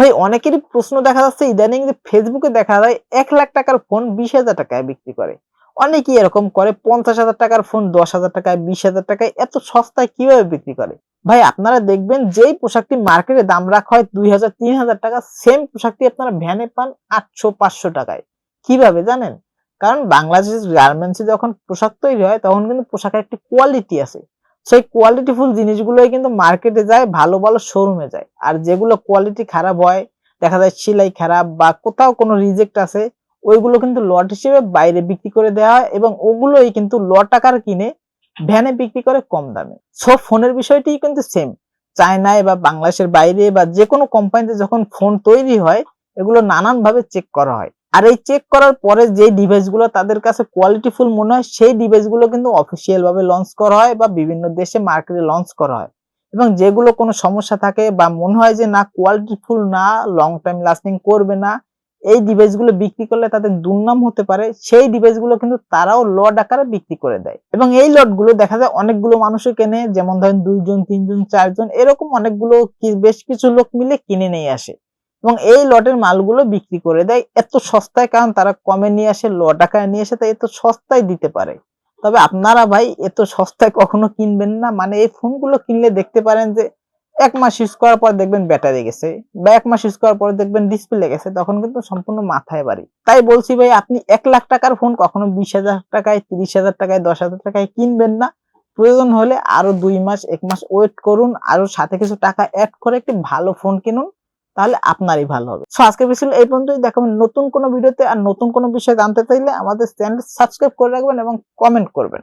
ভাই, অনেকেরই প্রশ্ন দেখা যাচ্ছে, ইদানিং যে ফেসবুকে দেখা যায় এক লাখ টাকার ফোন বিশ হাজার টাকায় বিক্রি করে। অনেকেই এরকম করে পঞ্চাশ হাজার টাকার ফোন দশ হাজার টাকায়, বিশ হাজার টাকায় এত সস্তায় কীভাবে বিক্রি করে? ভাই, আপনারা দেখবেন যেই পোশাকটি মার্কেটে দাম রাখা হয় দুই হাজার, তিন হাজার টাকা সেম পোশাকটি আপনারা ভ্যানে পান আটশো, পাঁচশো টাকায়। কীভাবে জানেন? কারণ বাংলাদেশের গার্মেন্টসে যখন পোশাক তৈরি হয়, তখন কিন্তু পোশাকের একটি কোয়ালিটি আছে। সেই কোয়ালিটিফুল জিনিসগুলোই কিন্তু মার্কেটে যায়, ভালো ভালো শোরুমে যায়। আর যেগুলো কোয়ালিটি খারাপ হয়, দেখা যায় সেলাই খারাপ বা কোথাও কোনো রিজেক্ট আছে, ওইগুলো কিন্তু লট হিসেবে বাইরে বিক্রি করে দেওয়া হয় এবং ওগুলোই কিন্তু ল টাকার কিনে ভ্যানে বিক্রি করে কম দামে। সব ফোনের বিষয়টি কিন্তু সেম চায়নায় বা বাংলাদেশের বাইরে বা যে কোনো কোম্পানিতে যখন ফোন তৈরি হয়, এগুলো নানান ভাবে চেক করা হয়। আর এই চেক করার পরে যে ডিভাইসগুলো তাদের কাছে কোয়ালিটিফুল মনে হয়, সেই ডিভাইসগুলো কিন্তু অফিসিয়াল ভাবে লঞ্চ করা হয় বা বিভিন্ন দেশে মার্কেটে লঞ্চ করা হয়। এবং যেগুলো কোনো সমস্যা থাকে বা মনে হয় যে না কোয়ালিটিফুল না লং টাইম লাস্টিং করবে না, এই ডিভাইসগুলো বিক্রি করলে তাদের দুর্নাম হতে পারে, সেই ডিভাইসগুলো কিন্তু তারাও লট আকারে বিক্রি করে দেয়। এবং এই লটগুলো দেখা যায় অনেকগুলো মানুষও কেনে, যেমন ধরেন দুইজন, তিনজন, চারজন, এরকম অনেকগুলো বেশ কিছু লোক মিলে কিনে নিয়ে আসে। এবং এই লটের মালগুলো বিক্রি করে দেয়। এত সস্তায়, কারণ তারা কমে নিয়ে আসে, ল টাকায় নিয়ে আসে, তাই এত সস্তায় দিতে পারে। তবে আপনারা ভাই এত সস্তায় কখনো কিনবেন না। মানে এই ফোনগুলো কিনলে দেখতে পারেন যে, এক মাস ইউজ করার পর দেখবেন ব্যাটারি গেছে বা এক মাস ইউজ করার পর দেখবেন ডিসপ্লে গেছে, তখন কিন্তু সম্পূর্ণ মাথায় বাড়ি। তাই বলছি ভাই, আপনি এক লাখ টাকার ফোন কখনো বিশ হাজার টাকায়, তিরিশ হাজার টাকায়, দশ হাজার টাকায় কিনবেন না। প্রয়োজন হলে আরও দুই মাস, এক মাস ওয়েট করুন। আরও সাথে কিছু টাকা অ্যাড করে একটি ভালো ফোন কিনুন। তাহলে আপনারই ভালো হবে। সো আজকে বিষয় এই পর্যন্তই। দেখাবেন নতুন কোনো ভিডিওতে আর নতুন কোনো বিষয় জানতে চাইলে আমাদের চ্যানেল সাবস্ক্রাইব করে রাখবেন এবং কমেন্ট করবেন।